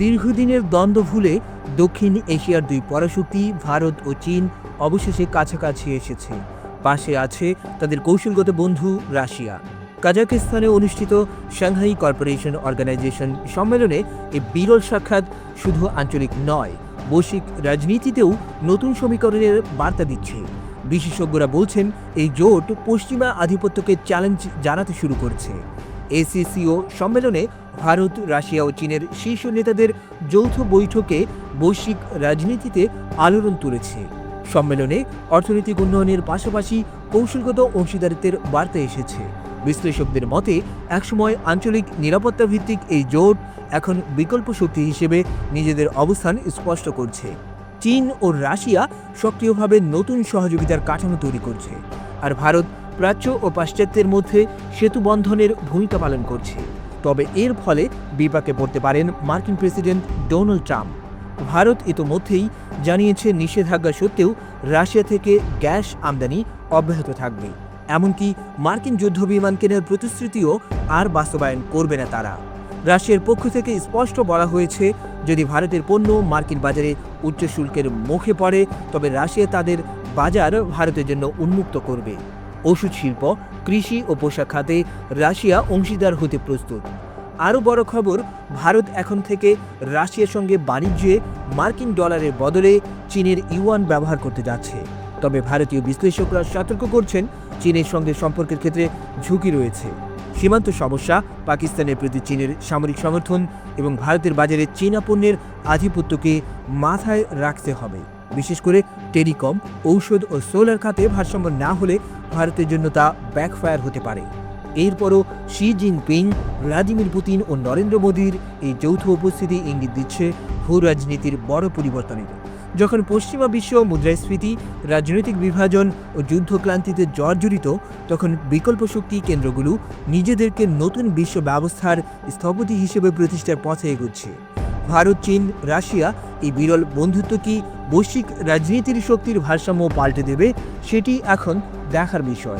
দীর্ঘদিনের দ্বন্দ্ব ভুলে দক্ষিণ এশিয়ার দুই পরাশক্তি, ভারত ও চীন অবশেষে কাছাকাছি এসেছে। পাশে আছে তাদের কৌশলগত বন্ধু রাশিয়া। কাজাকিস্তানে অনুষ্ঠিত সাংহাই কর্পোরেশন অর্গানাইজেশন সম্মেলনে এই বিরল সাক্ষাৎ শুধু আঞ্চলিক নয়, বৈশ্বিক রাজনীতিতেও নতুন সমীকরণের বার্তা দিচ্ছে। বিশেষজ্ঞরা বলছেন, এই জোট পশ্চিমা আধিপত্যকে চ্যালেঞ্জ জানাতে শুরু করছে। এসিসিও সম্মেলনে ভারত, রাশিয়া ও চীনের শীর্ষ নেতাদের যৌথ বৈঠকে বৈশ্বিক রাজনীতিতে আলোড়ন তুলেছে। সম্মেলনে অর্থনৈতিক উন্নয়নের পাশাপাশি কৌশলগত অংশীদারিত্বের বার্তা এসেছে। বিশ্লেষকদের মতে, একসময় আঞ্চলিক নিরাপত্তা ভিত্তিক এই জোট এখন বিকল্প শক্তি হিসেবে নিজেদের অবস্থান স্পষ্ট করছে। চীন ও রাশিয়া সক্রিয়ভাবে নতুন সহযোগিতার কাঠামো তৈরি করছে। আর ভারত প্রাচ্য ও পাশ্চাত্যের মধ্যে সেতু বন্ধনের ভূমিকা পালন করছে। তবে এর ফলে বিপাকে পড়তে পারেন মার্কিন প্রেসিডেন্ট ডোনাল্ড ট্রাম্প। ভারত ইতোমধ্যেই জানিয়েছে নিষেধাজ্ঞা সত্ত্বেও রাশিয়া থেকে গ্যাস আমদানি অব্যাহত থাকবে। এমনকি মার্কিন যুদ্ধবিমান কেনার প্রতিশ্রুতিও আর বাস্তবায়ন করবে না তারা। রাশিয়ার পক্ষ থেকে স্পষ্ট বলা হয়েছে, যদি ভারতের পণ্য মার্কিন বাজারে উচ্চ শুল্কের মুখে পড়ে, তবে রাশিয়া তাদের বাজার ভারতের জন্য উন্মুক্ত করবে। ওষুধ শিল্প, কৃষি ও পোশাক খাতে রাশিয়া অংশীদার হতে প্রস্তুত। আরও বড় খবর, ভারত এখন থেকে রাশিয়ার সঙ্গে বাণিজ্যে মার্কিন ডলারের বদলে চীনের ইউয়ান ব্যবহার করতে যাচ্ছে। তবে ভারতীয় বিশ্লেষকরা সতর্ক করছেন, চীনের সঙ্গে সম্পর্কের ক্ষেত্রে ঝুঁকি রয়েছে। সীমান্ত সমস্যা, পাকিস্তানের প্রতি চীনের সামরিক সমর্থন এবং ভারতের বাজারে চীনা পণ্যের আধিপত্যকে মাথায় রাখতে হবে। বিশেষ করে টেলিকম, ঔষধ ও সোলার খাতে ভারসাম্য না হলে ভারতের জন্য তা ব্যাকফায়ার হতে পারে। এরপরও শি জিনপিং, ভ্লাদিমির পুতিন ও নরেন্দ্র মোদীর এই যৌথ উপস্থিতি ইঙ্গিত দিচ্ছে ভূ রাজনীতির বড় পরিবর্তনের। যখন পশ্চিমা বিশ্ব মুদ্রাস্ফীতি, রাজনৈতিক বিভাজন ও যুদ্ধক্লান্তিতে জর্জরিত, তখন বিকল্প শক্তি কেন্দ্রগুলো নিজেদেরকে নতুন বিশ্ব ব্যবস্থার স্থপতি হিসেবে প্রতিষ্ঠার পথে এগোচ্ছে। ভারত, চীন, রাশিয়া এই বিরল বন্ধুত্ব কি বৈশ্বিক রাজনীতির শক্তির ভারসাম্য পাল্টে দেবে, সেটি এখন দেখার বিষয়।